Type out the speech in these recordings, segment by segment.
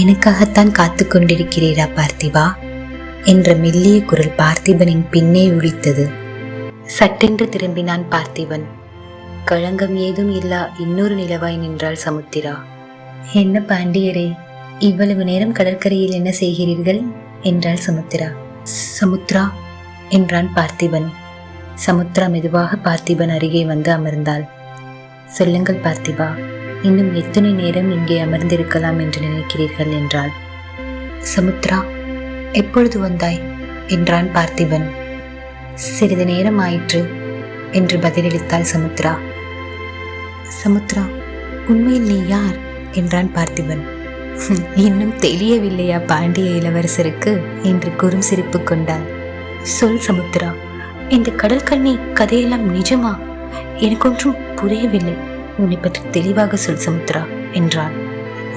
எனக்காகத்தான் காத்து கொண்டிருக்கிறீரா பார்த்திபா? என்ற மெல்லிய குரல் பார்த்திபனின் பின்னே உழித்தது சட்டென்று திரும்பினான் பார்த்திபன். களங்கம் ஏதும் இல்லா இன்னொரு நிலவாய் நின்றாள் சமுத்திரா. என்ன பாண்டியரே இவ்வளவு நேரம் கடற்கரையில் என்ன செய்கிறீர்கள்? என்றாள் சமுத்திரா. சமுத்ரா என்றான் பார்த்திபன். சமுத்ரா மெதுவாக பார்த்திபன் அருகே வந்து அமர்ந்தாள். சொல்லுங்கள் பார்த்திபா. இன்னும் எத்தனை நேரம் இங்கே அமர்ந்திருக்கலாம் என்று நினைக்கிறீர்கள் என்றாள். சமுத்ரா எப்பொழுது வந்தாய்? என்றான் பார்த்திபன். சிறிது நேரம் ஆயிற்று என்று பதிலளித்தாள் சமுத்ரா. சமுத்ரா உண்மையில் நீ யார்? என்றான் பார்த்திபன். இன்னும் தெரியவில்லையா பாண்டிய இளவரசருக்கு? என்று குறும் சிரிப்பு கொண்டாள். சொல் சமுத்ரா இந்த கடற்கண்ணி கதையெல்லாம் நிஜமா? எனக்கு ஒன்றும் புரியவில்லை. உன்னை பற்றி தெளிவாக சொல் சமுத்ரா என்றான்.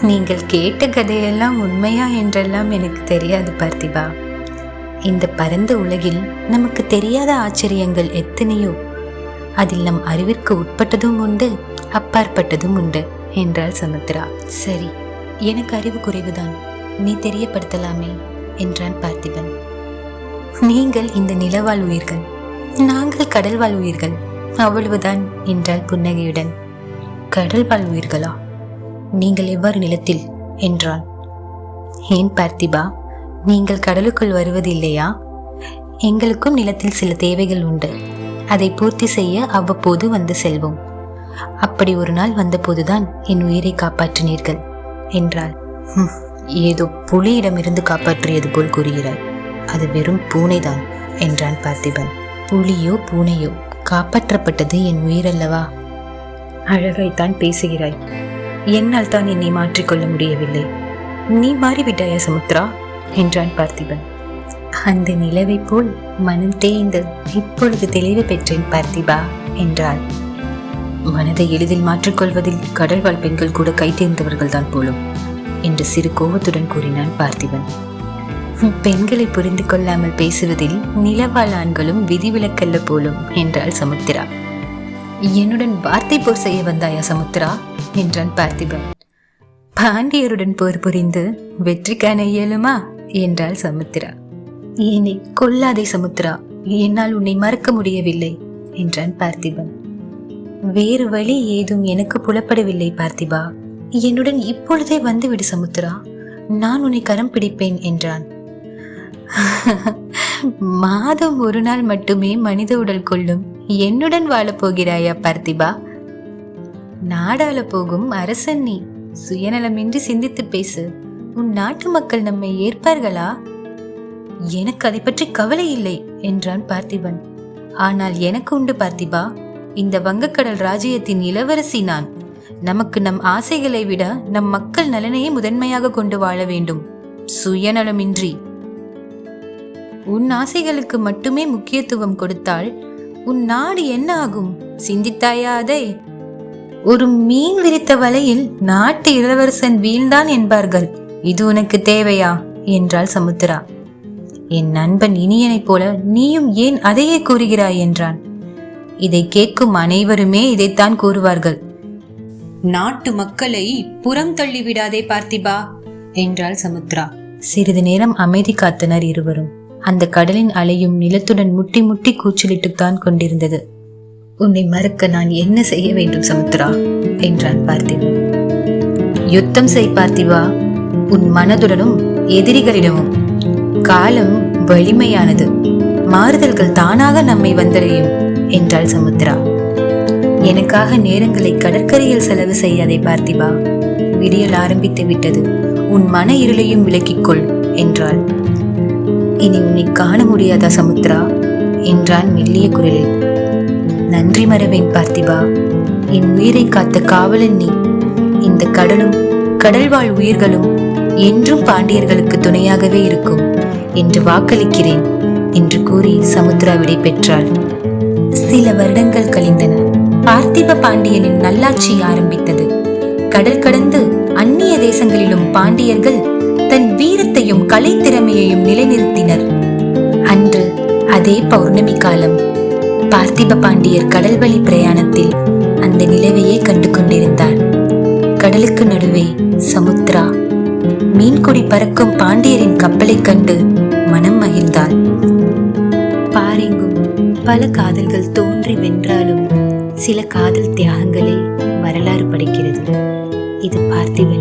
நீங்கள் கேட்ட கதையெல்லாம் உண்மையா என்றெல்லாம் எனக்கு தெரியாது பார்த்திபா. இந்த பரந்த உலகில் நமக்கு தெரியாத ஆச்சரியங்கள் எத்தனையோ? அதில் நம் அறிவிற்கு உட்பட்டதும் உண்டு அப்பாற்பட்டதும் உண்டு என்றாள் சமுத்ரா. சரி எனக்கு அறிவு குறைவுதான். நீ தெரியப்படுத்தலாமே என்றான் பார்த்திபன். நீங்கள் இந்த நிலவாழ் உயிர்கள் நாங்கள் கடல் வாழ் உயிர்கள் அவ்வளவுதான் என்றாள் புன்னகையுடன். கடல் வாழ் உயிர்களா? நீங்கள் எவ்வாறு நிலத்தில்? என்றான் ஏன் பார்த்திபா நீங்கள் கடலுக்குள் வருவதில்லையா எங்களுக்கும் நிலத்தில் சில தேவைகள் உண்டு. அதை பூர்த்தி செய்ய அவ்வப்போது வந்து செல்வோம். அப்படி ஒரு நாள் வந்தபோதுதான் என் உயிரை காப்பாற்றினீர்கள் என்றாள். ஏதோ புலியிடமிருந்து காப்பாற்றியது போல் கூறுகிறாய். அது வெறும் பூனைதான் என்றான் பார்த்திபன். புலியோ பூனையோ காப்பாற்றப்பட்டது என் உயிரல்லவா? அழகைத்தான் பேசுகிறாய். என்னால் தான் என்னை மாற்றிக்கொள்ள முடியவில்லை. நீ மாறிவிட்டாயா சமுத்ரா? என்றான் பார்த்திபன். அந்த நிலவை போல் மனம் தேய்ந்து இப்பொழுது தெளிவு பெற்றேன் பார்த்திபா என்றாள். மனதை எளிதில் மாற்றிக்கொள்வதில் கடல்வாழ் பெண்கள் கூட கை தான் போலும் என்று சிறு கோபத்துடன் கூறினான் பார்த்திபன். பெண்களை புரிந்து கொள்ளாமல் பேசுவதில் நிலவாழ் ஆண்களும் விதிவிலக்கல்ல போலும் என்றாள் சமுத்திரா என்னுடன் வார்த்தை போர் செய்ய வந்தாயா சமுத்திரா? என்றான் பார்த்திபன். பாண்டியருடன் போர் புரிந்து வெற்றி காண இயலுமா? என்றாள் சமுத்திரா. என்னை கொல்லாதே சமுத்திரா என்னால் உன்னை மறக்க முடியவில்லை என்றான் பார்த்திபன். வேறு வழி ஏதும் எனக்கு புலப்படவில்லை பார்த்திபா. என்னுடன் இப்பொழுதே வந்துவிடு சமுத்திரா நான் உன்னை கரம் பிடிப்பேன் என்றான். மாதம் ஒரு நாள் மட்டுமே மனித உடல் கொள்ளும் என்னுடன் வாழப்போகிறாயா பார்த்திபா? நாடாள போகும் அரசன் நீ. சுயநலமின்றி சிந்தித்து பேசு. உன் நாட்டு மக்கள் நம்மை ஏற்பார்களா? எனக்கு அதை பற்றி கவலை இல்லை என்றான் பார்த்திபன். ஆனால் எனக்கு உண்டு பார்த்திபா. இந்த வங்கக்கடல் ராஜ்யத்தின் இளவரசி நான். நமக்கு நம் ஆசைகளை விட நம் மக்கள் நலனையே முதன்மையாக கொண்டு வாழ வேண்டும். சுயநலமின்றி. உன் ஆசைகளுக்கு மட்டுமே முக்கியத்துவம் கொடுத்தால் உன் நாடு என்ன ஆகும்? சிந்தித்தாயா அதை? ஒரு மீன் விரித்த வலையில் நாட்டு இளவரசன் வீழ்ந்தான் என்பார்கள். இது உனக்கு தேவையா? என்றாள் சமுத்திரா. என் நண்பன் இனியனைப் போல நீயும் ஏன் அதையே கூறுகிறாய்? என்றான். இதை கேட்கும் அனைவருமே இதைத்தான் கூறுவார்கள். நாட்டு மக்களை புறம் தள்ளிவிடாதே பார்த்திபா என்றாள் சமுத்ரா சிறிது நேரம் அமைதி காத்தனர் இருவரும். அந்த கடலின் அலையும் நிலத்துடன் முட்டி முட்டி கூச்சலிட்டுத்தான் கொண்டிருந்தது. உன்னை மறுக்க நான் என்ன செய்ய வேண்டும் சமுத்ரா என்றான் பார்த்திபன். யுத்தம் செய் பார்த்திவா உன் மனதுடனும் எதிரிகளிடமும். காலம் வலிமையானது. மாறுதல்கள் தானாக நம்மை வந்தடையும் என்றாள் சமுத்ரா எனக்காக நேரங்களை கடற்கரையில் செலவு செய்யாதே பார்த்திபா. விடியல் ஆரம்பித்து விட்டது. உன் மன இருளையும் விலக்கிக்கொள் என்றாள். இனி உன்னை காண முடியாதா சமுத்ரா? என்றான் மெல்லிய குரலில். நன்றி மறவேன் பார்த்திபா. என் உயிரை காத்த காவலன் நீ. இந்த கடலும் கடல்வாழ் உயிர்களும் என்றும் பாண்டியர்களுக்கு துணையாகவே இருக்கும் என்று வாக்களிக்கிறேன் என்று கூறி சமுத்ரா விடை பெற்றாள். சில வருடங்கள் கழிந்தன. பார்த்திப பாண்டியனின் நல்லாட்சி ஆரம்பித்தது. கடல் கடந்து அந்நிய தேசங்களிலும் பாண்டியர்கள் தன் வீரத்தையும் கலைத்திறமையையும் நிலைநிறுத்தினர். அன்று அதே பௌர்ணமி காலம் பார்த்திப பாண்டியர் கடல்வழி பிரயாணத்தில் அந்த நிலவையே கண்டு கொண்டிருந்தார். கடலுக்கு நடுவே சமுத்ரா மீன்கொடி பறக்கும் பாண்டியரின் கப்பலைக் கண்டு மனம் மகிழ்ந்தாள். பாரெங்கும் பல காதல்கள் தோன்றி வென்றாலும் சில காதல் தியாகங்களே வரலாறு படைக்கிறது. இது பார்த்திபன்